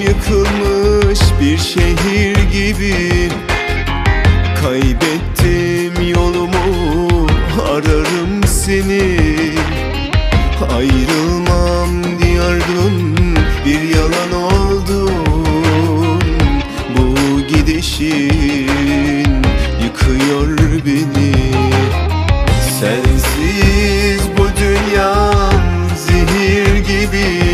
yıkılmış bir şehir gibi. Kaybettim yolumu ararım seni. Ayrılmam diyordun bir yalan oldun. Bu gidişin yıkıyor beni. Sensiz bu dünyam zehir gibi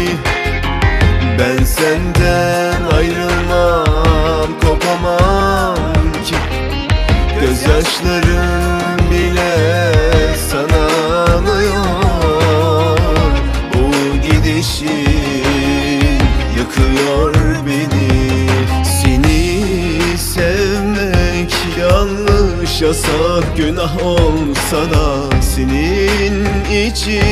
yanlış yasak günah olsa da Senin içi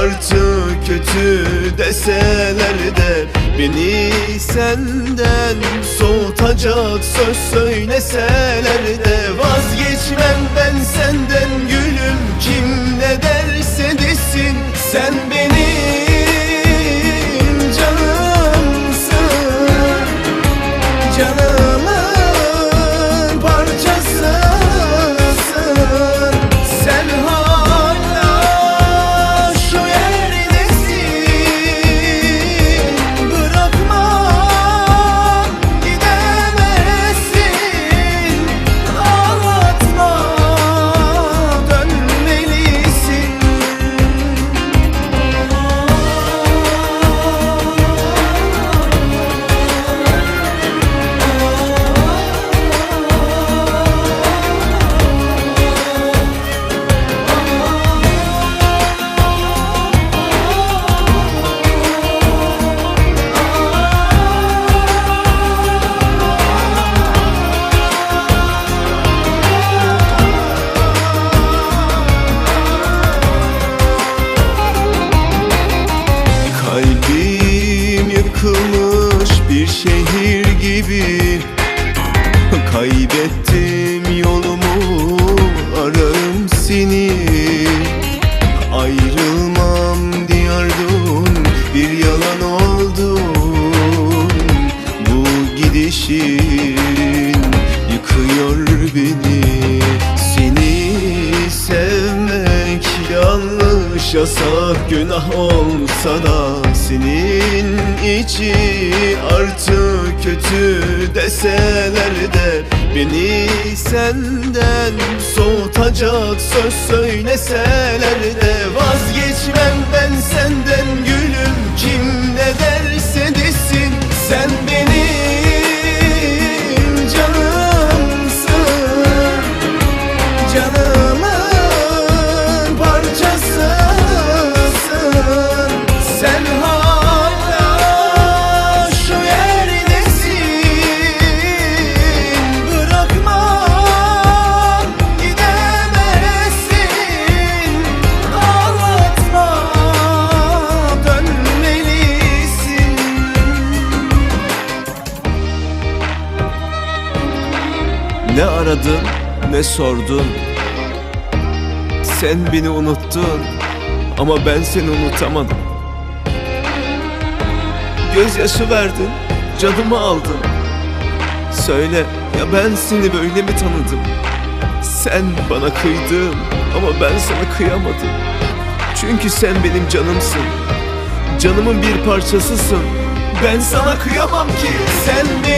artık kötü deseler de Beni senden soğutacak söz söyleseler de Vazgeçmem ben senden gülüm kim bir şehir gibi. Kaybettim yolumu ararım seni. Ayrılmam diyordun bir yalan oldun Bu gidişin yıkıyor beni yanlış yasak günah olsa da Senin içi artık kötü deseler de Beni senden soğutacak söz söyleseler de Vazgeçmem ben senden gülüm kim Ne aradın ne sordun? Sen beni unuttun Ama ben seni unutamadım. Gözyaşı verdin Canımı aldın. Söyle ya ben seni böyle mi tanıdım? Sen bana kıydın Ama ben sana kıyamadım. Çünkü sen benim canımsın. Canımın bir parçasısın. Ben sana kıyamam ki. Sen benim